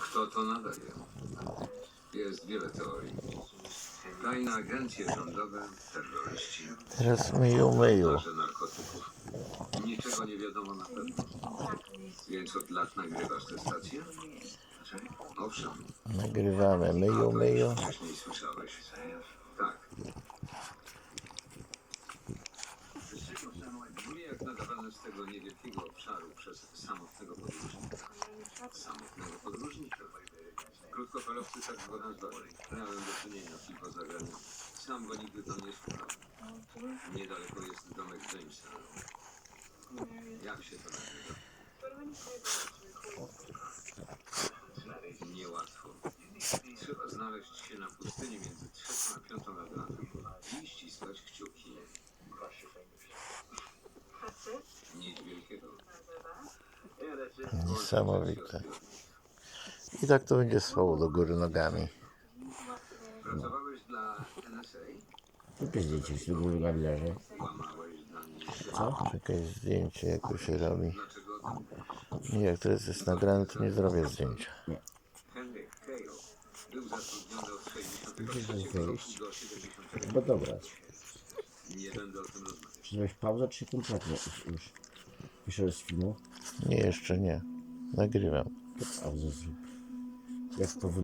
Kto to nadaje? Jest wiele teorii. Tajne agencje rządowe, terroryści, Teraz myju, myju. handlarze narkotyków. Niczego nie wiadomo na pewno. Więc od lat nagrywasz tę stację? Owszem. Nagrywamy myju, to myju. już wcześniej słyszałeś. Tak. Brzmi jak nadawane z tego niewielkiego obszaru przez samotnego podróżnika. Samotnego podróżnika. Krótkofalowcy tak go nazwali. Miałem do czynienia z kilku zagraniami. Sam go nigdy tam nie słuchał. Niedaleko jest domek Jamesa. Jak się to nazywa? Niełatwo. Trzeba znaleźć się na pustyni między trzecią a piątą ranem i ściskać kciuki. Nic wielkiego. Niesamowite. I tak to będzie spało do góry nogami. NSA? Kupię zdjęcie z góry na leży. Co? Czekaj, zdjęcie jak się robi. Nie, jak teraz jest nagrane, to nie zrobię zdjęcia. Od Musisz 63 roku wyjść. do 70. Bo dobra. Nie. Czy pauzę, czy kompletnie już, już wyszedłeś z filmu? Nie, jeszcze nie. Nagrywam. To pauzę zrób. Jak to wy...